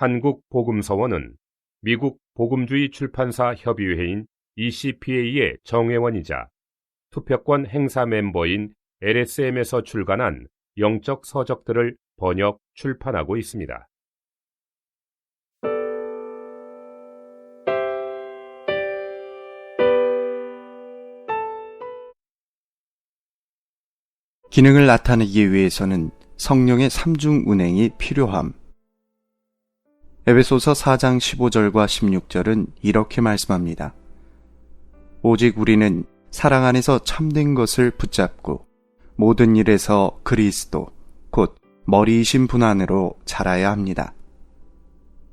한국복음서원은 미국 복음주의 출판사 협의회인 ECPA의 정회원이자 투표권 행사 멤버인 LSM에서 출간한 영적 서적들을 번역, 출판하고 있습니다. 기능을 나타내기 위해서는 성령의 삼중 운행이 필요함. 에베소서 4장 15절과 16절은 이렇게 말씀합니다. 오직 우리는 사랑 안에서 참된 것을 붙잡고 모든 일에서 그리스도, 곧 머리이신 분 안으로 자라야 합니다.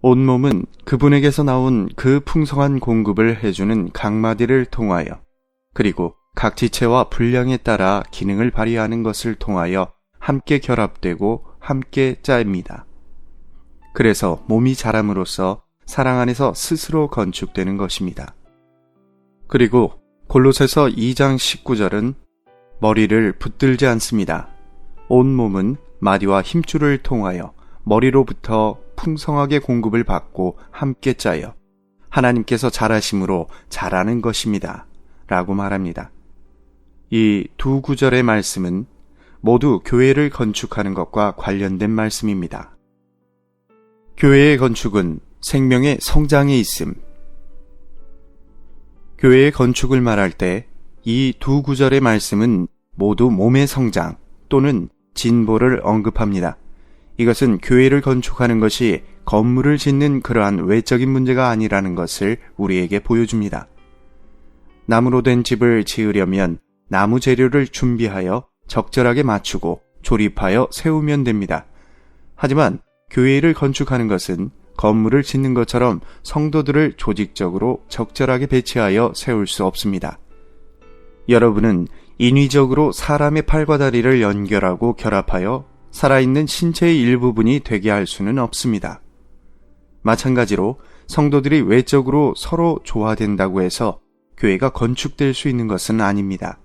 온몸은 그분에게서 나온 그 풍성한 공급을 해주는 강마디를 통하여 그리고 각 지체와 분량에 따라 기능을 발휘하는 것을 통하여 함께 결합되고 함께 짜입니다. 그래서 몸이 자람으로써 사랑 안에서 스스로 건축되는 것입니다. 그리고 골로새서 2장 19절은 머리를 붙들지 않습니다. 온 몸은 마디와 힘줄을 통하여 머리로부터 풍성하게 공급을 받고 함께 짜여 하나님께서 잘하심으로 잘하는 것입니다. 라고 말합니다. 이 두 구절의 말씀은 모두 교회를 건축하는 것과 관련된 말씀입니다. 교회의 건축은 생명의 성장에 있음. 교회의 건축을 말할 때 이 두 구절의 말씀은 모두 몸의 성장 또는 진보를 언급합니다. 이것은 교회를 건축하는 것이 건물을 짓는 그러한 외적인 문제가 아니라는 것을 우리에게 보여줍니다. 나무로 된 집을 지으려면 나무 재료를 준비하여 적절하게 맞추고 조립하여 세우면 됩니다. 하지만 교회를 건축하는 것은 건물을 짓는 것처럼 성도들을 조직적으로 적절하게 배치하여 세울 수 없습니다. 여러분은 인위적으로 사람의 팔과 다리를 연결하고 결합하여 살아있는 신체의 일부분이 되게 할 수는 없습니다. 마찬가지로 성도들이 외적으로 서로 조화된다고 해서 교회가 건축될 수 있는 것은 아닙니다.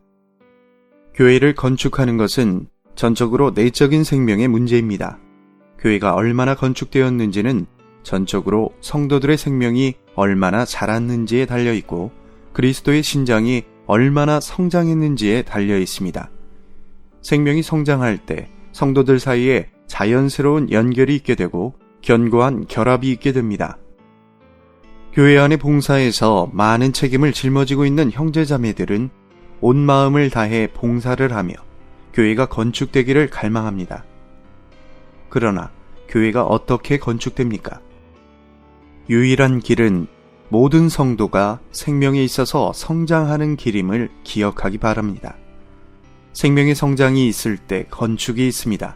교회를 건축하는 것은 전적으로 내적인 생명의 문제입니다. 교회가 얼마나 건축되었는지는 전적으로 성도들의 생명이 얼마나 자랐는지에 달려 있고 그리스도의 신장이 얼마나 성장했는지에 달려 있습니다. 생명이 성장할 때 성도들 사이에 자연스러운 연결이 있게 되고 견고한 결합이 있게 됩니다. 교회 안의 봉사에서 많은 책임을 짊어지고 있는 형제자매들은 온 마음을 다해 봉사를 하며 교회가 건축되기를 갈망합니다. 그러나 교회가 어떻게 건축됩니까? 유일한 길은 모든 성도가 생명에 있어서 성장하는 길임을 기억하기 바랍니다. 생명의 성장이 있을 때 건축이 있습니다.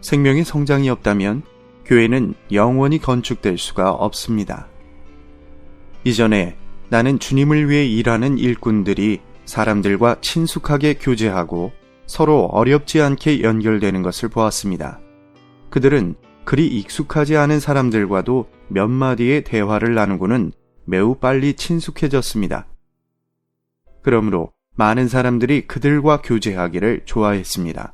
생명의 성장이 없다면 교회는 영원히 건축될 수가 없습니다. 이전에 나는 주님을 위해 일하는 일꾼들이 사람들과 친숙하게 교제하고 서로 어렵지 않게 연결되는 것을 보았습니다. 그들은 그리 익숙하지 않은 사람들과도 몇 마디의 대화를 나누고는 매우 빨리 친숙해졌습니다. 그러므로 많은 사람들이 그들과 교제하기를 좋아했습니다.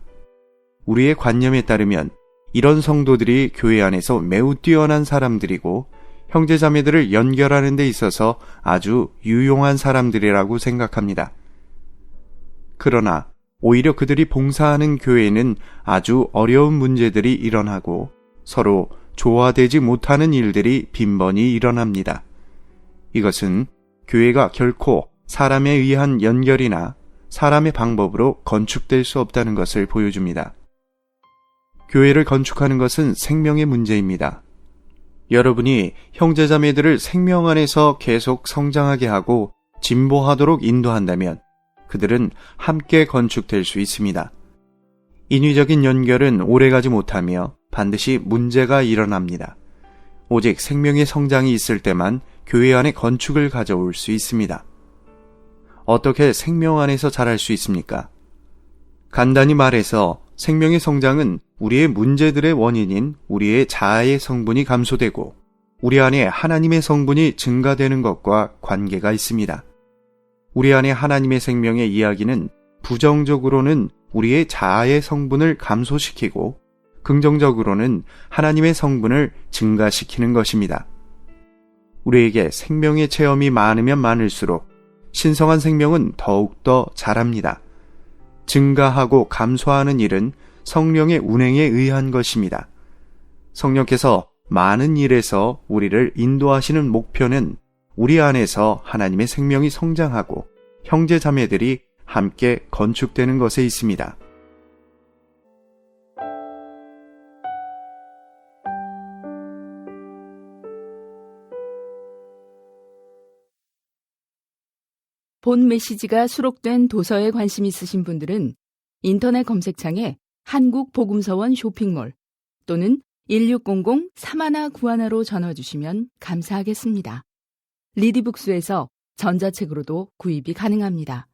우리의 관념에 따르면 이런 성도들이 교회 안에서 매우 뛰어난 사람들이고 형제자매들을 연결하는 데 있어서 아주 유용한 사람들이라고 생각합니다. 그러나 오히려 그들이 봉사하는 교회에는 아주 어려운 문제들이 일어나고 서로 조화되지 못하는 일들이 빈번히 일어납니다. 이것은 교회가 결코 사람에 의한 연결이나 사람의 방법으로 건축될 수 없다는 것을 보여줍니다. 교회를 건축하는 것은 생명의 문제입니다. 여러분이 형제자매들을 생명 안에서 계속 성장하게 하고 진보하도록 인도한다면 그들은 함께 건축될 수 있습니다. 인위적인 연결은 오래가지 못하며 반드시 문제가 일어납니다. 오직 생명의 성장이 있을 때만 교회 안에 건축을 가져올 수 있습니다. 어떻게 생명 안에서 자랄 수 있습니까? 간단히 말해서 생명의 성장은 우리의 문제들의 원인인 우리의 자아의 성분이 감소되고 우리 안에 하나님의 성분이 증가되는 것과 관계가 있습니다. 우리 안에 하나님의 생명의 이야기는 부정적으로는 우리의 자아의 성분을 감소시키고 긍정적으로는 하나님의 성분을 증가시키는 것입니다. 우리에게 생명의 체험이 많으면 많을수록 신성한 생명은 더욱더 자랍니다. 증가하고 감소하는 일은 성령의 운행에 의한 것입니다. 성령께서 많은 일에서 우리를 인도하시는 목표는 우리 안에서 하나님의 생명이 성장하고 형제 자매들이 함께 건축되는 것에 있습니다. 본 메시지가 수록된 도서에 관심 있으신 분들은 인터넷 검색창에 한국복음서원 쇼핑몰 또는 1600-3191로 전화 주시면 감사하겠습니다. 리디북스에서 전자책으로도 구입이 가능합니다.